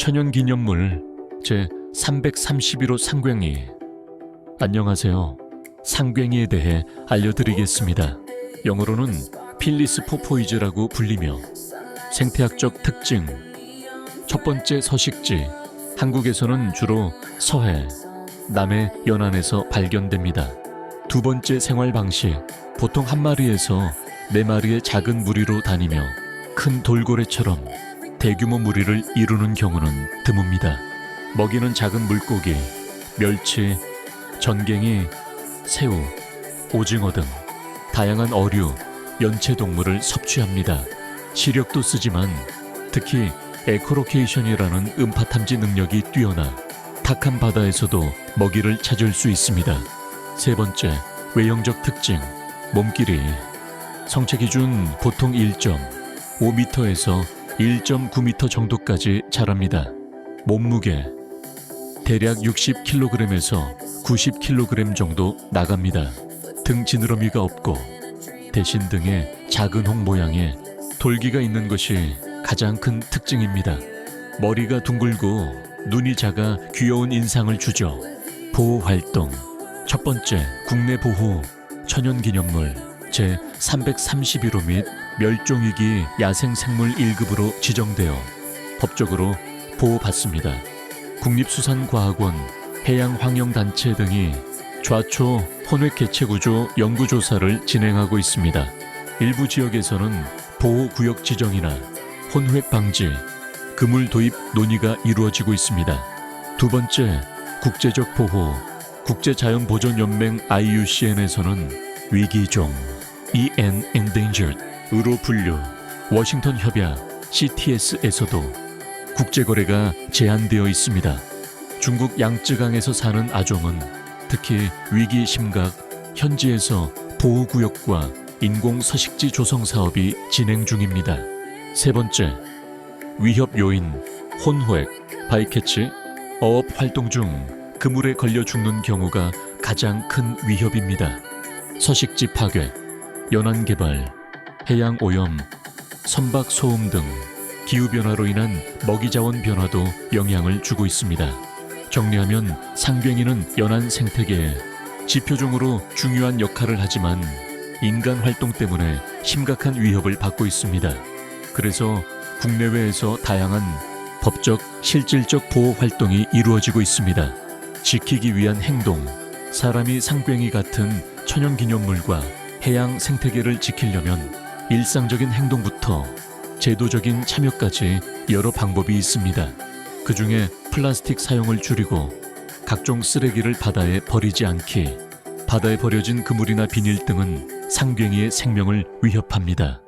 천연기념물 제 331호 상괭이 안녕하세요. 상괭이에 대해 알려드리겠습니다. 영어로는 필리스 포포이즈라고 불리며 생태학적 특징 첫 번째 서식지 한국에서는 주로 서해, 남해 연안에서 발견됩니다. 두 번째 생활 방식 보통 한 마리에서 네 마리의 작은 무리로 다니며 큰 돌고래처럼 대규모 무리를 이루는 경우는 드뭅니다. 먹이는 작은 물고기, 멸치, 전갱이, 새우, 오징어 등 다양한 어류, 연체 동물을 섭취합니다. 시력도 쓰지만 특히 에코로케이션이라는 음파 탐지 능력이 뛰어나 탁한 바다에서도 먹이를 찾을 수 있습니다. 세 번째, 외형적 특징, 몸길이 성체 기준 보통 1.5m에서 1.9m 정도까지 자랍니다. 몸무게 대략 60kg에서 90kg 정도 나갑니다. 등 지느러미가 없고 대신 등에 작은 홍 모양의 돌기가 있는 것이 가장 큰 특징입니다. 머리가 둥글고 눈이 작아 귀여운 인상을 주죠. 보호 활동 첫 번째 국내 보호 천연기념물 제 331호 및 멸종위기 야생생물 1급으로 지정되어 법적으로 보호받습니다. 국립수산과학원, 해양환경단체 등이 좌초 혼획 개체구조 연구조사를 진행하고 있습니다. 일부 지역에서는 보호구역 지정이나 혼획 방지, 그물 도입 논의가 이루어지고 있습니다. 두 번째, 국제적 보호, 국제자연보존연맹 IUCN에서는 위기종, EN Endangered 으로 분류, 워싱턴 협약 CTS에서도 국제거래가 제한되어 있습니다. 중국 양쯔강에서 사는 아종은 특히 위기 심각, 현지에서 보호구역과 인공 서식지 조성 사업이 진행 중입니다. 세 번째, 위협 요인, 혼획, 바이캐치, 어업 활동 중 그물에 걸려 죽는 경우가 가장 큰 위협입니다. 서식지 파괴, 연안 개발, 해양 오염, 선박 소음 등 기후 변화로 인한 먹이 자원 변화도 영향을 주고 있습니다. 정리하면 상괭이는 연안 생태계에 지표종으로 중요한 역할을 하지만 인간 활동 때문에 심각한 위협을 받고 있습니다. 그래서 국내외에서 다양한 법적, 실질적 보호 활동이 이루어지고 있습니다. 지키기 위한 행동, 사람이 상괭이 같은 천연 기념물과 해양 생태계를 지키려면 일상적인 행동부터 제도적인 참여까지 여러 방법이 있습니다. 그 중에 플라스틱 사용을 줄이고 각종 쓰레기를 바다에 버리지 않기, 바다에 버려진 그물이나 비닐 등은 상괭이의 생명을 위협합니다.